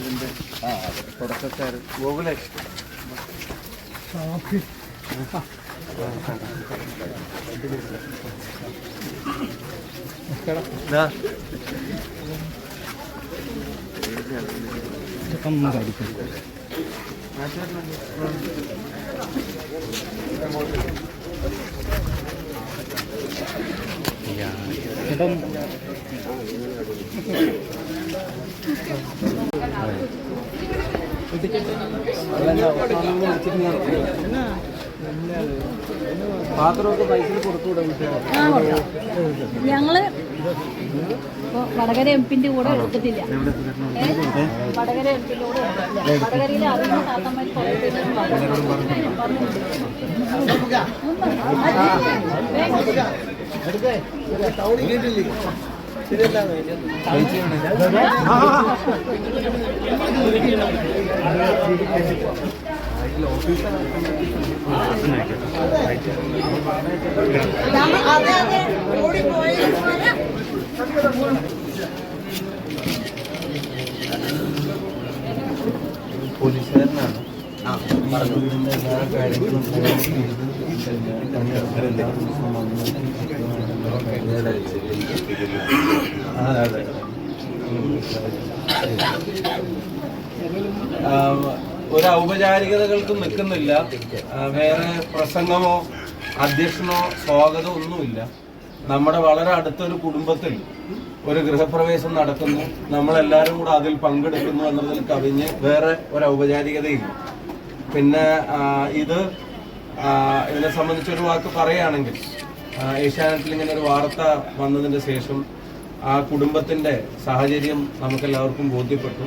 ഇതിന്റെ തുടക്കക്കാരൻ ഗോകുലേഷ് ദാ. ഞങ്ങൾ വടകര എംപിന്റെ കൂടെ എടുത്തിട്ടില്ല വടകര എംപിന്റെ കൂടെ വടകരയിലെ അറിയുന്ന താത്തമ്മ കുറേ പേര് ഇതിന്റെ എല്ലാ കാര്യങ്ങളും ഒരു ഔപചാരികതകൾക്കും നിൽക്കുന്നില്ല. വേറെ പ്രസംഗമോ അധ്യക്ഷനോ സ്വാഗതമോ ഒന്നുമില്ല. നമ്മുടെ വളരെ അടുത്തൊരു കുടുംബത്തിൽ ഒരു ഗൃഹപ്രവേശം നടക്കുന്നു. നമ്മളെല്ലാവരും കൂടെ അതിൽ പങ്കെടുക്കുന്നു എന്നതിൽ കവിഞ്ഞ് വേറെ ഒരു ഔപചാരികതയില്ല. പിന്നെ ഇത് ഇതിനെ സംബന്ധിച്ചൊരു വാക്ക് പറയുകയാണെങ്കിൽ ഏഷ്യാനെറ്റിൽ ഇങ്ങനെ ഒരു വാർത്ത വന്നതിന് ശേഷം ആ കുടുംബത്തിന്റെ സാഹചര്യം നമുക്കെല്ലാവർക്കും ബോധ്യപ്പെട്ടു.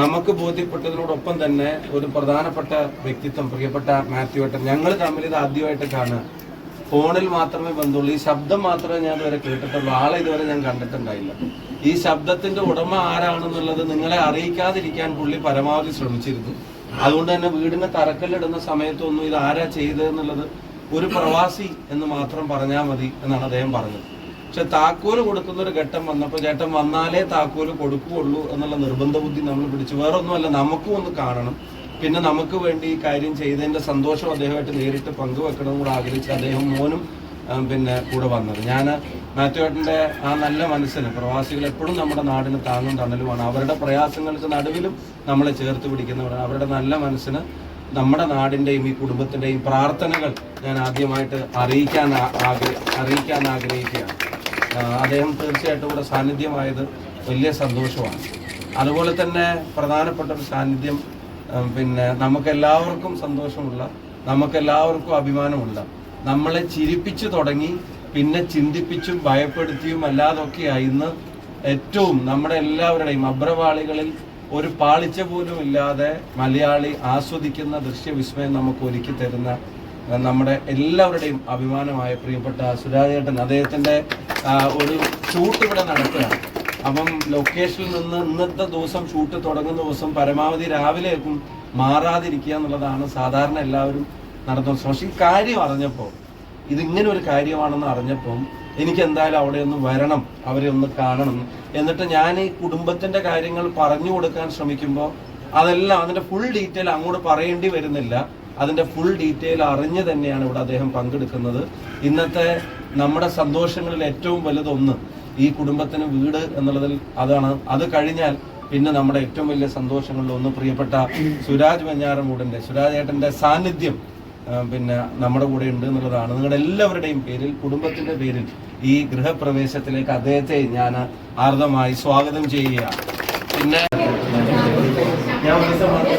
നമുക്ക് ബോധ്യപ്പെട്ടതിനോടൊപ്പം തന്നെ ഒരു പ്രധാനപ്പെട്ട വ്യക്തിത്വം പ്രിയപ്പെട്ട മാത്യു ഏട്ടൻ ഞങ്ങൾ തമ്മിൽ ഇത് ആദ്യമായിട്ട് കാണുക ഫോണിൽ മാത്രമേ ബന്ധമുള്ളൂ ഈ ശബ്ദം മാത്രമേ ഞാൻ ഇതുവരെ കേട്ടിട്ടുള്ളൂ. ആളെ ഇതുവരെ ഞാൻ കണ്ടിട്ടുണ്ടായില്ല. ഈ ശബ്ദത്തിന്റെ ഉടമ ആരാണെന്നുള്ളത് നിങ്ങളെ അറിയിക്കാതിരിക്കാൻ പുള്ളി പരമാവധി ശ്രമിച്ചിരുന്നു. അതുകൊണ്ട് തന്നെ വീടിന് തറക്കല്ലിടുന്ന സമയത്തൊന്നും ഇത് ആരാ ചെയ്തതെന്നുള്ളത് ഒരു പ്രവാസി എന്ന് മാത്രം പറഞ്ഞാൽ മതി എന്നാണ് അദ്ദേഹം പറഞ്ഞത്. പക്ഷെ താക്കോൽ കൊടുക്കുന്ന ഒരു ഘട്ടം വന്നപ്പോൾ ചേട്ടൻ വന്നാലേ താക്കോൽ കൊടുക്കുകയുള്ളൂ എന്നുള്ള നിർബന്ധ ബുദ്ധി നമ്മൾ പിടിച്ചു. വേറെ ഒന്നുമല്ല നമുക്കും ഒന്ന് കാണണം. പിന്നെ നമുക്ക് വേണ്ടി ഈ കാര്യം ചെയ്തതിന്റെ സന്തോഷം അദ്ദേഹമായിട്ട് നേരിട്ട് പങ്കുവെക്കണം കൂടെ ആഗ്രഹിച്ച് അദ്ദേഹം മോനും പിന്നെ കൂടെ വന്നത്. ഞാൻ മാത്യുവേട്ടന്റെ ആ നല്ല മനസ്സിന് പ്രവാസികൾ എപ്പോഴും നമ്മുടെ നാടിന് താങ്ങും തണലുമാണ്. അവരുടെ പ്രയാസങ്ങൾക്ക് നടുവിലും നമ്മളെ ചേർത്ത് പിടിക്കുന്നവരാണ്. അവരുടെ നല്ല മനസ്സിന് നമ്മുടെ നാടിന്റെയും ഈ കുടുംബത്തിന്റെയും പ്രാർത്ഥനകൾ ഞാൻ ആദ്യമായിട്ട് അറിയിക്കാൻ ആഗ്രഹ ആഗ്ര- അറിയിക്കാൻ ആഗ്രഹിക്കുകയാണ്. അദ്ദേഹം തീർച്ചയായിട്ടും ഇവിടെ സാന്നിധ്യമായത് വലിയ സന്തോഷമാണ്. അതുപോലെ തന്നെ പ്രധാനപ്പെട്ട ഒരു സാന്നിധ്യം പിന്നെ നമുക്കെല്ലാവർക്കും സന്തോഷമുള്ള നമുക്കെല്ലാവർക്കും അഭിമാനമുള്ള നമ്മളെ ചിരിപ്പിച്ചു തുടങ്ങി പിന്നെ ചിന്തിപ്പിച്ചും ഭയപ്പെടുത്തിയും അല്ലാതൊക്കെയായി ഇന്ന് ഏറ്റവും നമ്മുടെ എല്ലാവരുടെയും അഭ്രവാളികളിൽ ഒരു പാളിച്ച പോലും ഇല്ലാതെ മലയാളി ആസ്വദിക്കുന്ന ദൃശ്യവിസ്മയം നമുക്ക് ഒരുക്കി തരുന്ന നമ്മുടെ എല്ലാവരുടെയും അഭിമാനമായ പ്രിയപ്പെട്ട സുരാജേട്ടൻ. അദ്ദേഹത്തിന്റെ ഒരു ഷൂട്ട് ഇവിടെ നടക്കുകയാണ്. അപ്പം ലൊക്കേഷനിൽ നിന്ന് ഇന്നത്തെ ദിവസം ഷൂട്ട് തുടങ്ങുന്ന ദിവസം പരമാവധി രാവിലെയൊക്കെ മാറാതിരിക്കുക എന്നുള്ളതാണ് സാധാരണ എല്ലാവരും നടത്തുന്നത് പക്ഷേ ഈ കാര്യം അറിഞ്ഞപ്പോൾ ഇതിങ്ങനെ ഒരു കാര്യമാണെന്ന് അറിഞ്ഞപ്പം എനിക്ക് എന്തായാലും അവിടെ ഒന്ന് വരണം അവരെ ഒന്ന് കാണണം എന്നിട്ട് ഞാൻ ഈ കുടുംബത്തിന്റെ കാര്യങ്ങൾ പറഞ്ഞു കൊടുക്കാൻ ശ്രമിക്കുമ്പോൾ അതെല്ലാം അതിന്റെ ഫുൾ ഡീറ്റെയിൽ അങ്ങോട്ട് പറയേണ്ടി വരുന്നില്ല. അതിന്റെ ഫുൾ ഡീറ്റെയിൽ അറിഞ്ഞ് തന്നെയാണ് ഇവിടെ അദ്ദേഹം പങ്കെടുക്കുന്നത്. ഇന്നത്തെ നമ്മുടെ സന്തോഷങ്ങളിൽ ഏറ്റവും വലുതൊന്ന് ഈ കുടുംബത്തിന് വീട് എന്നുള്ളതിൽ അതാണ്. അത് കഴിഞ്ഞാൽ പിന്നെ നമ്മുടെ ഏറ്റവും വലിയ സന്തോഷങ്ങളിൽ ഒന്ന് പ്രിയപ്പെട്ട സുരാജ് വെഞ്ഞാറമൂടിന്റെ സുരാജ് ഏട്ടന്റെ സാന്നിധ്യം പിന്നെ നമ്മുടെ കൂടെ ഉണ്ട് എന്നുള്ളതാണ്. നിങ്ങളുടെ എല്ലാവരുടെയും പേരിൽ കുടുംബത്തിന്റെ പേരിൽ ഈ ഗൃഹപ്രവേശത്തിലേക്ക് അദ്ദേഹത്തെ ഞാൻ ആർദ്രമായി സ്വാഗതം ചെയ്യുകയാണ് പിന്നെ ഞാൻ വന്ന്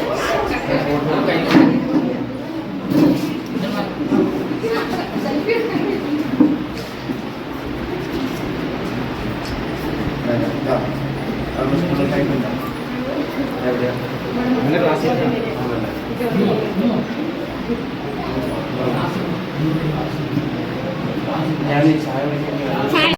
ഞാൻ ഈ ചായ കുടിക്കാൻ